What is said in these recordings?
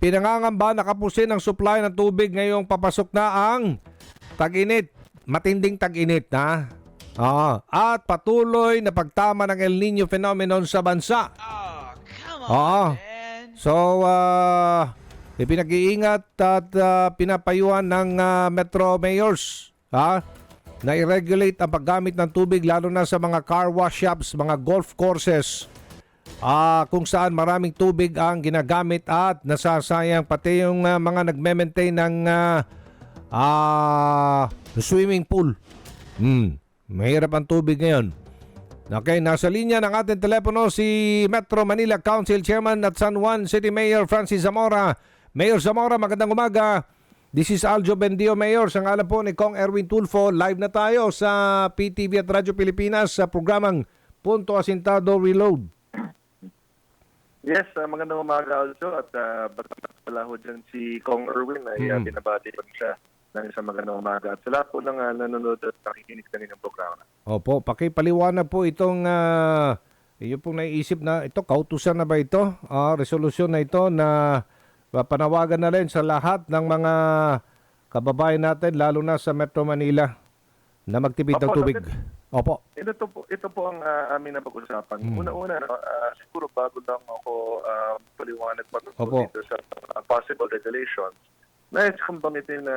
pinangangamba na kapusin ang supply ng tubig ngayong papasok na ang tag-init. Matinding tag-init na. Ah, at patuloy na pagtama ng El Nino phenomenon sa bansa. Oh, come on, man. So, ah, ipinag-iingat at ah, pinapayuhan ng ah, Metro Mayors ha, na i-regulate ang paggamit ng tubig lalo na sa mga car wash shops, mga golf courses, ah, kung saan maraming tubig ang ginagamit at nasasayang pati yung ah, mga nagme-maintain ng ah, ah, swimming pool. Hmm, mahirap ang tubig ngayon. Okay, nasa linya ng ating telepono si Metro Manila Council Chairman at San Juan City Mayor Francis Zamora. Mayor Zamora, magandang umaga. This is Aljo Bendio, Mayor. Sa ngalan po ni Kong Erwin Tulfo, live na tayo sa PTV at Radyo Pilipinas sa programang Punto Asintado Reload. Yes, uh, magandang umaga also at uh, batamat pala ho dyan si Kong Erwin ay uh, Mm. binabati ko siya ng isang magandang umaga at sa lahat po ng uh, nanonood at nakikinig kanina ng programa. Opo, pakipaliwanag po itong uh, yung pong naiisip na ito, kautusan na ba ito? Ah, resolusyon na ito na uh, panawagan na rin sa lahat ng mga kababayan natin, lalo na sa Metro Manila, na magtipid ng tubig. David. Opo. Ito, po, ito po ang uh, amin na pag-usapan. Mm. Una-una, no, uh, siguro bago lang ako uh, paliwanag patungkol dito sa uh, possible regulations, nais kong banggitin na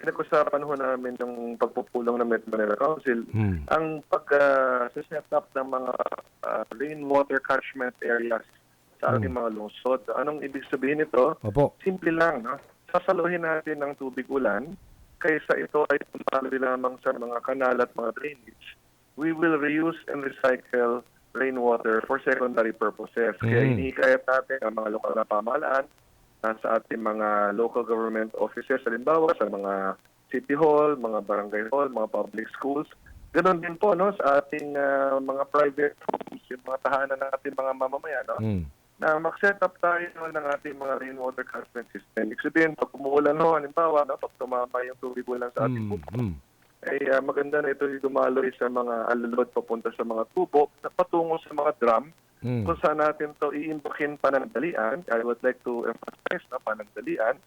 pinag-usapan ho namin ng pagpupulong ng Metro Manila Council Hmm. ang pag-set up ng mga uh, rainwater catchment areas sa ating mga lungsod. Anong ibig sabihin nito? Opo. Simple lang, no? Sasaluhin natin ng tubig ulan kaysa ito ay tumaloy lamang sa mga kanal at mga drainage. We will reuse and recycle rainwater for secondary purposes. Kaya Mm. inihikayat natin ang mga lokal na pamahalaan uh, sa ating mga local government offices, halimbawa sa mga city hall, mga barangay hall, mga public schools. Ganon din po no, sa ating uh, mga private homes, yung mga tahanan ng ating mga mamamayan. No? Hmm. Na mag-set up tayo ng ating mga rainwater catchment system. Ibig sabihin, pag umuulan ho, halimbawa, no, pag tumama yung tubig ulan sa ating bukid, Hmm. ay ah, maganda na ito yung dumaloy sa mga alulod papunta sa mga tubo na patungo sa mga drum Hmm. kung saan natin to iimbakin panandalian. I would like to emphasize na panandalian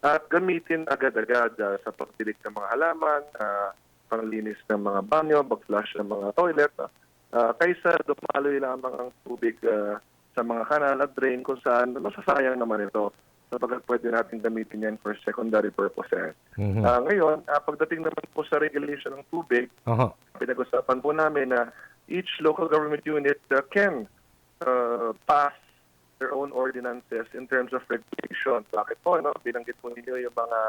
at gamitin agad-agad ah, sa pagdilig ng mga halaman, ah, panglinis ng mga banyo, pag-flush ng mga toilet, ah, ah, kaysa dumaloy lamang ang tubig ah, sa mga kanal at drain kung saan masasayang naman ito sapagkat pwede natin gamitin yan for secondary purposes. Mhm. Ah, ngayon, ah, pagdating naman po sa regulation ng tubig, Aha. pinag-usapan po namin na each local government unit uh, can uh, pass their own ordinances in terms of regulation. Bakit po? No? Binanggit po ninyo yung mga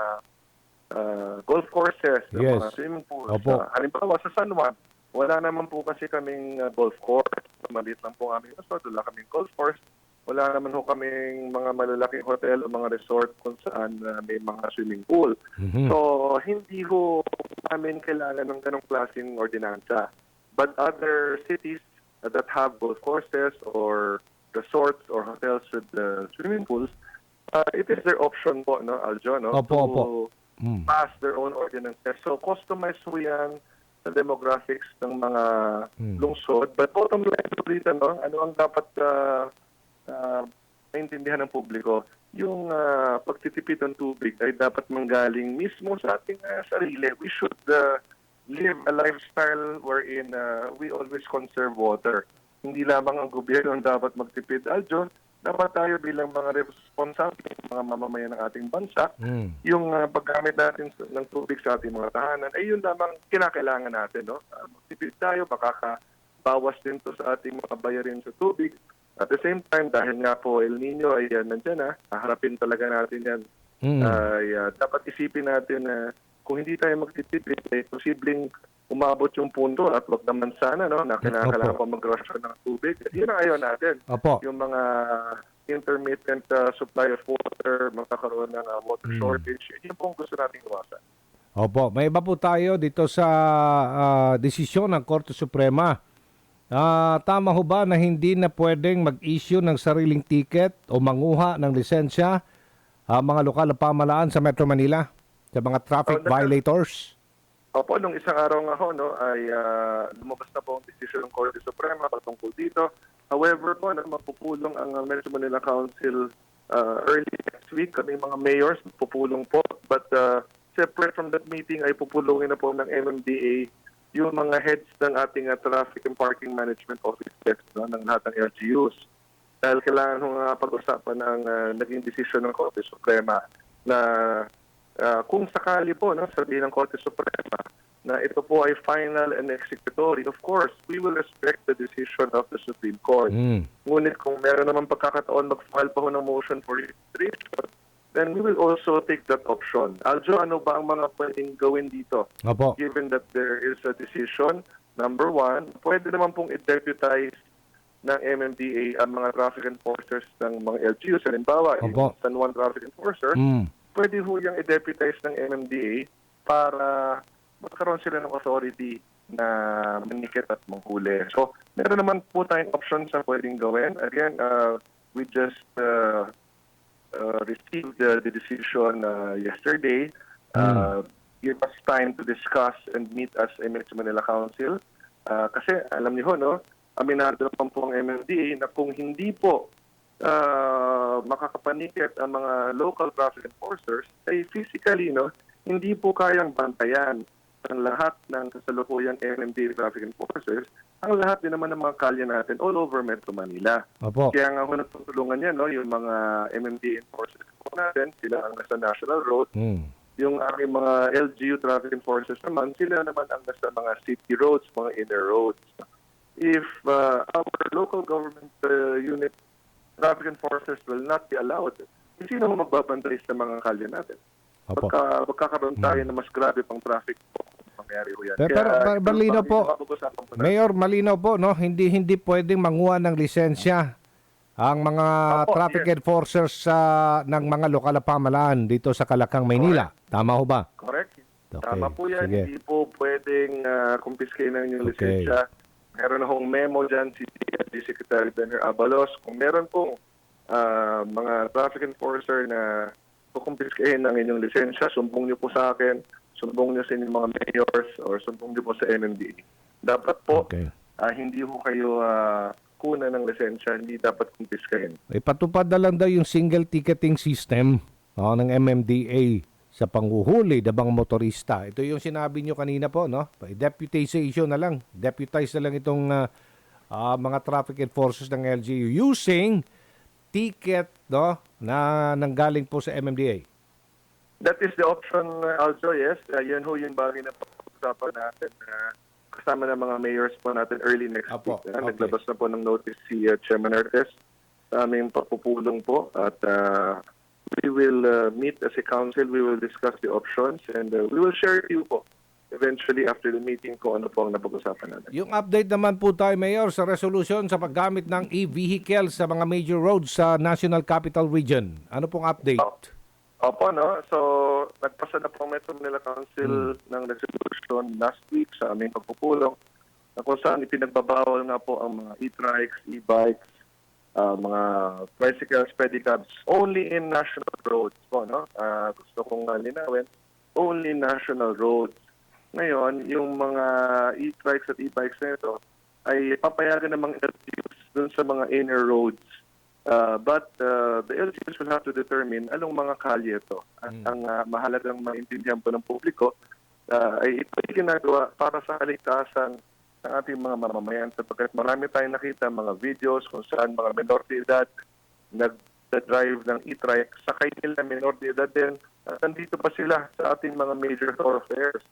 uh, golf courses, yung Yes. mga swimming pools. Opo. Uh, halimbawa sa San Juan, wala naman po kasi kaming uh, golf course. Maliit lang po aming resort. Wala kaming golf course. Wala naman ho kaming mga malalaking hotel o mga resort kung saan uh, may mga swimming pool. Mhm. So, hindi ho namin kailangan ng ganong klaseng ordinansa. But other cities that have golf courses or resorts or hotels with uh, swimming pools, uh, it is their option po, no, Aljo, no, Opo, to opo. Hmm. pass their own ordinances. So, customize po yan sa demographics ng mga Hmm. lungsod. But bottom line po dito, no, ano ang dapat uh, uh, maintindihan ng publiko? Yung uh, pagtitipid ng tubig ay dapat manggaling mismo sa ating uh, sarili. We should uh, live a lifestyle wherein uh, we always conserve water. Hindi lamang ang gobyerno ang dapat magtipid. Aljo, dapat tayo bilang mga responsable, mga mamamayan ng ating bansa, Hmm. yung uh, paggamit natin ng tubig sa ating mga tahanan, ay yun lamang kinakailangan natin. No? Uh, magtipid tayo, makakabawas din to sa ating mga bayarin sa tubig. At the same time, dahil nga po El Nino ay uh, nandyan na, haharapin talaga natin yan. Hmm. Ay, uh, dapat isipin natin na kung hindi tayo magtitipid, ay posibleng umabot yung punto at wag naman sana no, na kinakailangan pa mag-ration ng tubig. Yun ang ayaw natin Opo. yung mga intermittent uh, supply of water, magkakaroon ng uh, water Mm. shortage, yun po ang gusto nating iwasan. Opo, may iba po tayo dito sa ah, desisyon ng Korte Suprema. Ah, tama ho ba na hindi na pwedeng mag-issue ng sariling ticket o manguha ng lisensya ang mga lokal na pamalaan sa Metro Manila sa mga traffic Oh, violators? Opo, nung isang araw nga ho, no, ay uh, lumabas na po ang desisyon ng Korte Suprema patungkol dito. However po, no, mapupulong ang uh, Metro Manila Council uh, early next week, kami mga mayors, pupulong po. But uh, separate from that meeting ay pupulungin na po ng MMDA yung mga heads ng ating uh, traffic and parking management offices no, ng lahat ng LGUs. Dahil kailangan uh, pag-usapan ng uh, naging desisyon ng Korte Suprema na uh, kung sakali po, no, sabihin ng Korte Suprema, na ito po ay final and executory, of course, we will respect the decision of the Supreme Court. Mm. Ngunit kung meron naman pagkakataon mag-file pa ho ng motion for registration, then we will also take that option. Aljo, ano ba ang mga pwedeng gawin dito? Opo. Given that there is a decision, number one, pwede naman pong i-deputize ng MMDA ang mga traffic enforcers ng mga LGUs. Halimbawa, San Juan traffic enforcer, Mm. Pwede ho yung i-deputize ng MMDA para magkaroon sila ng authority na manikit at manghuli. So, meron naman po tayong options na pwedeng gawin. Again, uh, we just uh, uh, received the, the decision uh, yesterday. Uh, Give us time to discuss and meet as Emirates Manila Council. Uh, kasi alam niyo ho, no, aminado naman po ang MMDA na kung hindi po uh, makakapanikit ang mga local traffic enforcers, ay physically, no, hindi po kayang bantayan ang lahat ng kasalukuyang MMDA traffic enforcers, ang lahat din naman ng mga kalye natin all over Metro Manila. Opo. Kaya nga ako nagtutulungan yan, no, yung mga MMDA enforcers po natin, sila ang nasa National Road, Mm. yung aming mga LGU traffic enforcers naman, sila naman ang nasa mga city roads, mga inner roads. If uh, our local government uh, unit traffic enforcers will not be allowed, sino ho magbabantay sa mga kalye natin? Opo. Pagka, magkakaroon tayo na mas grabe pang traffic po, mangyari ho yan. Pero- pero, Kaya, malinaw po. Mayor, malinaw po, no? Hindi hindi pwedeng manguha ng lisensya ang mga Opo, traffic yes. enforcers sa ng mga lokal na pamahalaan dito sa Kalakang, Maynila. Tama ho ba? Correct. Okay, Tama po yan. sige. Hindi po pwedeng uh, kumpiskain ng inyong Okay. lisensya. Meron akong memo dyan si DLG Secretary Benner Abalos. Kung meron pong ah, mga traffic enforcer na kukumpiskahin ng inyong lisensya, sumbong niyo po sa akin, sumbong niyo sa inyong mga mayors, or sumbong niyo po sa MMDA. Dapat po, Okay. ah, hindi po kayo ah, kuna ng lisensya, hindi dapat kumpiskahin. Ipatupad na lang daw yung single ticketing system oh, ng MMDA sa panghuhuli ng mga motorista. Ito yung sinabi nyo kanina po, no? Deputization na lang. Deputize na lang itong ah, ah, mga traffic enforcers ng LGU using ticket, no? Na nanggaling po sa MMDA. That is the option, uh, also, yes. Uh, yan ho yung bagay na pag-usapan natin. Uh, kasama ng mga mayors po natin early next Apo, week. Uh, okay. Naglabas na po ng notice si uh, Chairman Artes sa aming papupulong po. At uh, we will uh, meet as a council, we will discuss the options, and uh, we will share with you po eventually after the meeting kung ano po ang napag-usapan natin. Yung update naman po tayo, Mayor, sa resolution sa paggamit ng e-vehicle sa mga major roads sa National Capital Region. Ano pong update? Opo, no? So, nagpasa na po Metro Manila Council ng resolution last week sa aming pagpupulong na kung saan ipinagbabawal nga po ang mga e-trikes, e-bikes, ah, mga tricycles, pedicabs, only in national roads po, no? Ah, gusto kong uh, linawin, only national roads. Ngayon, yung mga e-trikes at e-bikes na ito ay papayagan ng mga LGUs dun sa mga inner roads Uh, but uh, the LGUs will have to determine anong mga kalye ito. At ang uh, mahalagang maintindihan po ng publiko uh, ay ito ay ginagawa para sa kaligtasan ng ating mga mamamayan sapagkat marami tayong nakita mga videos kung saan mga menor de edad nag-drive ng e-trike sakay nila menor de edad din at nandito pa sila sa ating mga major thoroughfares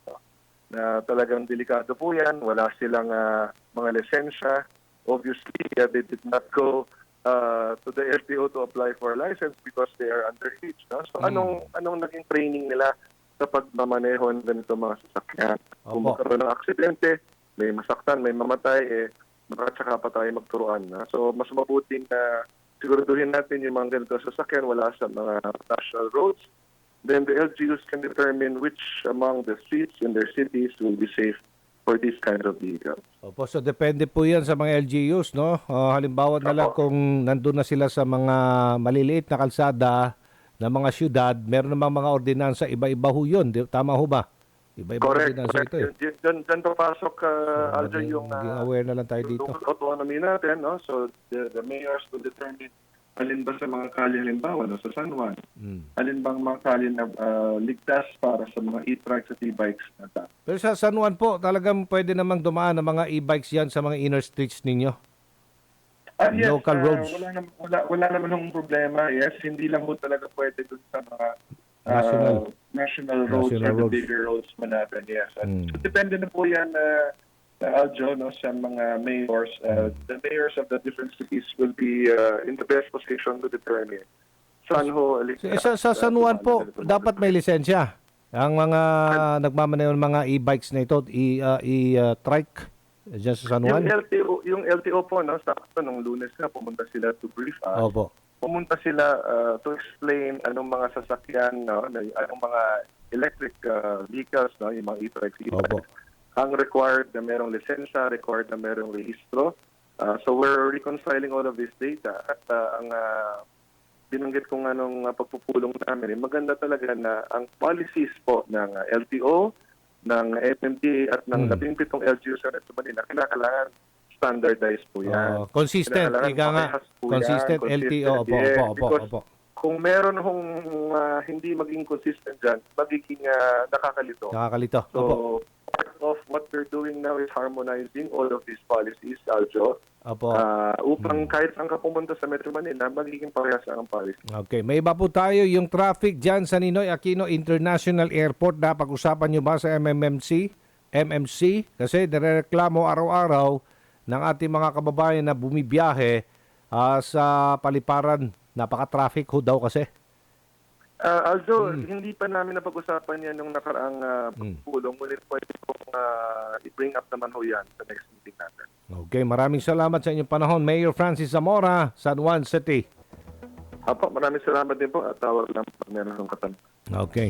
na talagang delikado po yan wala silang uh, mga lisensya obviously uh, they did not go uh, to the LTO to apply for a license because they are underage. No? So anong anong naging training nila sa pagmamaneho ng ganito mga sasakyan? Kung magkaroon ng aksidente, may masaktan, may mamatay, eh, baka pa tayo magturuan. Na? So mas mabuting na siguraduhin natin yung mga ganito sasakyan wala sa mga national roads. Then the LGUs can determine which among the streets in their cities will be safe for these kinds of vehicles. Opo, so depende po yan sa mga LGUs, no? Ah, halimbawa na lang kung nandun na sila sa mga maliliit na kalsada ng mga syudad, meron namang mga ordinansa, iba-iba ho yun. Tama ho ba? Iba-iba Correct. ordinansa correct. ito eh. Diyan, diyan, papasok, uh, Aljo, Maging- yung uh, aware na lang tayo dito. local autonomy natin. No? So the, the mayors will determine alin ba sa mga kalye halimbawa no, sa San Juan, Mm. alin bang mga kalye na ah, ligtas para sa mga e-trikes at e-bikes na ta. Pero sa San Juan po, talagang pwede namang dumaan ng mga e-bikes yan sa mga inner streets ninyo. Ah, yes, Local ah, roads. Wala, wala, wala naman hong problema. Yes, hindi lang ho talaga pwede dun sa mga ah, National. national roads National or roads. the bigger roads man natin. Yes. At Mm. so depende na po yan, uh, Aljo, no, sa mga mayors. Uh, the mayors of the different cities will be uh, in the best position to determine saan ho Eh, sa, sa San Juan po, dapat may lisensya. Ang mga nagmamaneho ng mga e-bikes na ito, e, uh, e-trike, dyan sa San Yung Juan. LTO, yung LTO po, no, sa nung lunes nga, pumunta sila to brief us. Opo. Pumunta sila uh, to explain anong mga sasakyan, no, anong mga electric uh, vehicles, no, yung mga e-trikes, e-bikes, ang required na merong lisensya, required na merong rehistro. Uh, so we're reconciling all of this data at uh, ang uh, binanggit kong anong uh, pagpupulong namin, eh, maganda talaga na ang policies po ng uh, LTO, ng FMTA at ng Hmm. labing pitong LGU sa Manila, kinakailangan standardized po yan. Oh, consistent, ika nga. yan, Consistent, LTO. Opo, opo, opo, opo. kung meron hong ah, hindi maging consistent dyan, magiging ah, nakakalito. Nakakalito. So, Opo. part of what we're doing now is harmonizing all of these policies, Aljo, Opo. ah, upang Hmm. kahit saan ka pumunta sa Metro Manila, magiging parehas ang policy. Okay, may iba po tayo yung traffic dyan sa Ninoy Aquino International Airport. Napag-usapan nyo ba sa MMMC? MMC? Kasi nireklamo araw-araw ng ating mga kababayan na bumibiyahe ah, sa paliparan. Napaka-traffic ho daw kasi. Ah, Aljo, Hmm. hindi pa namin napag-usapan yan nung nakaraang uh, pagpulong. Ngunit pwede kong ah, i-bring up naman ho yan sa next meeting natin. Okay, maraming salamat sa inyong panahon. Mayor Francis Zamora, San Juan City. Apo, maraming salamat din po at tawag lang pag meron ng katanungan. Okay.